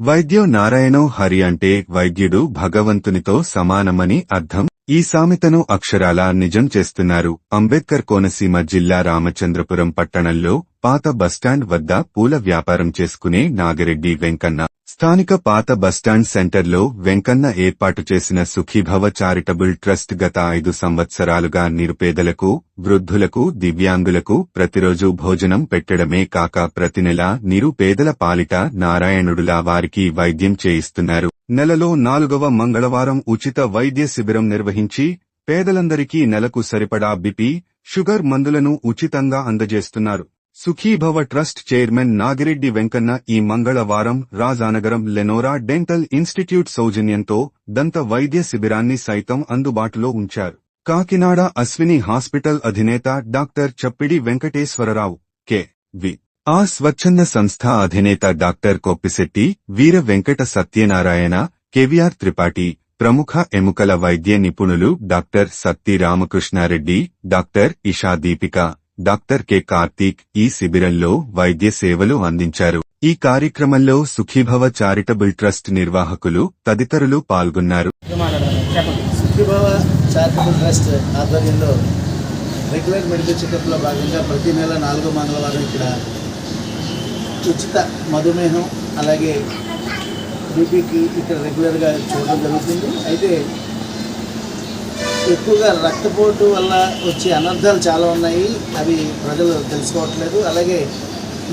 వైద్యో నారాయణో హరి అంటే వైద్యుడు భగవంతునితో సమానమని అర్థం ఈ సామెతను అక్షరాల నిజం చేస్తున్నారు. అంబేద్కర్ కోనసీమ జిల్లా రామచంద్రపురం పట్టణంలో పాత బస్టాండ్ వద్ద పూల వ్యాపారం చేసుకునే నాగిరెడ్డి వెంకన్న. స్థానిక పాత బస్టాండ్ సెంటర్లో వెంకన్న ఏర్పాటు చేసిన సుఖీభవ చారిటబుల్ ట్రస్ట్ గత ఐదు సంవత్సరాలుగా నిరుపేదలకు వృద్ధులకు దివ్యాంగులకు ప్రతిరోజు భోజనం పెట్టడమే కాక ప్రతినెలా నిరుపేదల పాలిట నారాయణుడులా వారికి వైద్యం చేయిస్తున్నారు. నెలలో నాలుగవ మంగళవారం ఉచిత వైద్య శిబిరం నిర్వహించి పేదలందరికీ నెలకు సరిపడా బిపి షుగర్ మందులను ఉచితంగా అందజేస్తున్నారు. సుఖీభవ ట్రస్ట్ చైర్మన్ నాగిరెడ్డి వెంకన్న ఈ మంగళవారం రాజానగరం లెనోరా డెంటల్ ఇన్స్టిట్యూట్ సౌజన్యంతో దంత వైద్య శిబిరాన్ని సైతం అందుబాటులో ఉంచారు. కాకినాడ అశ్విని హాస్పిటల్ అధినేత doctor Chappidi Venkateswararao K. V. ఆ స్వచ్ఛంద సంస్థ అధినేత డాక్టర్ కొప్పిశెట్టి వీర వెంకట సత్యనారాయణ కెవిఆర్ త్రిపాఠి ప్రముఖ ఎముకల వైద్య నిపుణులు doctor Satti Ramakrishnareddy doctor Isha Deepika doctor K Karthik ఈ శిబిరంలో వైద్య సేవలు అందించారు. ఈ కార్యక్రమంలో సుఖీభవ చారిటబుల్ ట్రస్ట్ నిర్వాహకులు తదితరులు పాల్గొన్నారు. చారిటబుల్ ట్రస్ట్ ఆధ్వర్యంలో రెగ్యులర్ మెడికల్ చెకప్లో భాగంగా ప్రతి నెల నాలుగో మంగళవారం ఇక్కడ ఉచిత మధుమేహం అలాగే బీపీకి ఇక్కడ రెగ్యులర్గా చూడడం జరుగుతుంది. అయితే ఎక్కువగా రక్తపోటు వల్ల వచ్చే అనర్థాలు చాలా ఉన్నాయి. అవి ప్రజలు తెలుసుకోవట్లేదు. అలాగే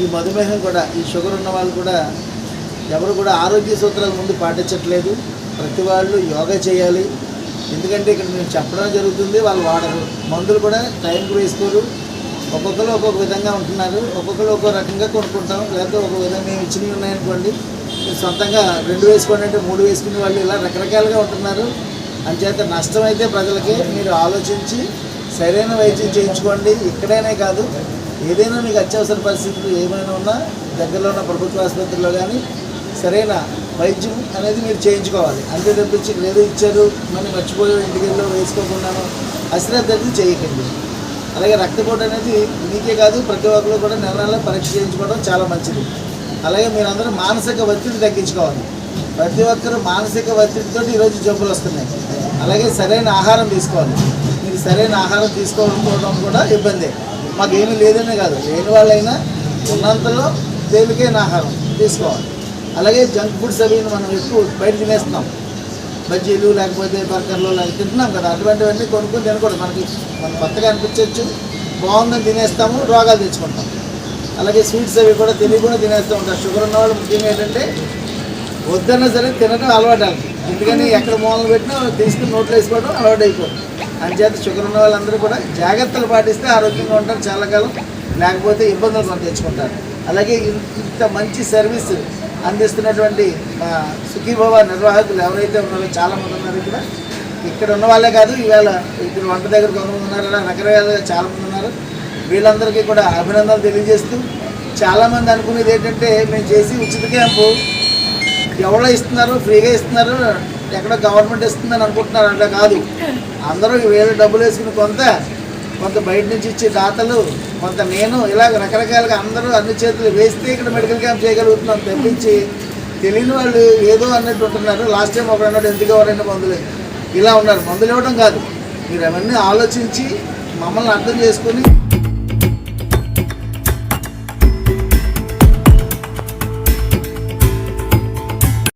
ఈ మధుమేహం కూడా ఈ షుగర్ ఉన్న వాళ్ళు కూడా ఎవరు కూడా ఆరోగ్య సూత్రాల ముందు పాటించట్లేదు. ప్రతి వాళ్ళు యోగా చేయాలి. ఎందుకంటే ఇక్కడ మేము చెప్పడం జరుగుతుంది వాళ్ళు వాడరు. మందులు కూడా టైంకి వేసుకోరు. ఒక్కొక్కరు ఒక్కొక్క విధంగా ఉంటున్నారు. ఒక్కొక్కరు ఒక్కో రకంగా కొనుక్కుంటాం. లేకపోతే ఒక విధంగా మేము ఇచ్చినవి ఉన్నాయనుకోండి మీరు సొంతంగా రెండు వేసుకోండి అంటే మూడు వేసుకునే వాళ్ళు ఇలా రకరకాలుగా ఉంటున్నారు. అంచేత నష్టం అయితే ప్రజలకి మీరు ఆలోచించి సరైన వైద్యం చేయించుకోండి. ఇక్కడైనా కాదు ఏదైనా మీకు అత్యవసర పరిస్థితులు ఏమైనా ఉన్నా దగ్గరలో ఉన్న ప్రభుత్వ ఆసుపత్రిలో కానీ సరైన వైద్యం అనేది మీరు చేయించుకోవాలి. అంతే తప్పించి ఇక్కడ ఏదో ఇచ్చారు మనం మర్చిపోయి ఇంటికి వెళ్ళి వేసుకోకుండాను అశ్రద్ధ చేయకండి. అలాగే రక్తపోటు అనేది మీకే కాదు ప్రతి ఒక్కరు కూడా నెల నెల పరీక్ష చేయించుకోవడం చాలా మంచిది. అలాగే మీరందరూ మానసిక ఒత్తిడి తగ్గించుకోవాలి. ప్రతి ఒక్కరు మానసిక ఒత్తిడితో ఈరోజు జబ్బులు వస్తున్నాయి. అలాగే సరైన ఆహారం తీసుకోవాలి. మీరు సరైన ఆహారం తీసుకోవడం కూడా ఇబ్బంది. మాకు ఏమీ లేదనే కాదు లేని వాళ్ళైనా ఉన్నంతలో తేలికైన ఆహారం తీసుకోవాలి. అలాగే జంక్ ఫుడ్స్ అవి మనం ఎక్కువ బయట తినేస్తున్నాం. బజ్జీలు లేకపోతే బర్గర్లు లేకపోతే తింటున్నాం కదా. అటువంటివన్నీ కొనుక్కొని తినకూడదు. మనకి మనం కొత్తగా అనిపించవచ్చు బాగుందని తినేస్తాము రోగాలు తెచ్చుకుంటాం. అలాగే స్వీట్స్ అవి కూడా తెలియకుండా తినేస్తూ ఉంటారు. షుగర్ ఉన్న వాళ్ళు ముఖ్యంగా ఏంటంటే వద్దన్నా సరే తినడం అలవాటు ఎందుకని ఎక్కడ మూలలు పెట్టినా తీసుకుని నోట్లో వేసుకోవడం అలవాటు అయిపోతుంది. అంచేత షుగర్ ఉన్న వాళ్ళందరూ కూడా జాగ్రత్తలు పాటిస్తే ఆరోగ్యంగా ఉంటారు చాలా కాలం. లేకపోతే ఇబ్బందులు మనం తెచ్చుకుంటారు. అలాగే ఇంత మంచి సర్వీస్ అందిస్తున్నటువంటి మా సుఖీభవ నిర్వాహకులు ఎవరైతే ఉన్నారో చాలామంది ఉన్నారు ఇక్కడ. ఇక్కడ ఉన్న వాళ్ళే కాదు ఈవేళ ఇక్కడ వంట దగ్గర కొంతమంది ఉన్నారు అలా రకరకాలుగా చాలామంది ఉన్నారు. వీళ్ళందరికీ కూడా అభినందనలు తెలియజేస్తూ చాలామంది అనుకునేది ఏంటంటే మేము చేసి ఉచిత క్యాంపు ఎవరో ఇస్తున్నారు ఫ్రీగా ఇస్తున్నారు ఎక్కడో గవర్నమెంట్ ఇస్తుందని అనుకుంటున్నారు అంటే కాదు. అందరూ వేరే డబ్బులు వేసుకుని కొంత కొంత బయట నుంచి ఇచ్చే దాతలు కొంత నేను ఇలా రకరకాలుగా అందరూ అన్ని చేతులు వేస్తే ఇక్కడ మెడికల్ క్యాంప్ చేయగలుగుతున్నాం తప్పించి తెలియని వాళ్ళు ఏదో అన్నట్టు ఉంటున్నారు. లాస్ట్ టైం ఒక అన్నాడు ఎందుకు ఎవరైనా మందులు ఇలా ఉన్నారు. మందులు ఇవ్వడం కాదు. మీరు అవన్నీ ఆలోచించి మమ్మల్ని అర్థం చేసుకొని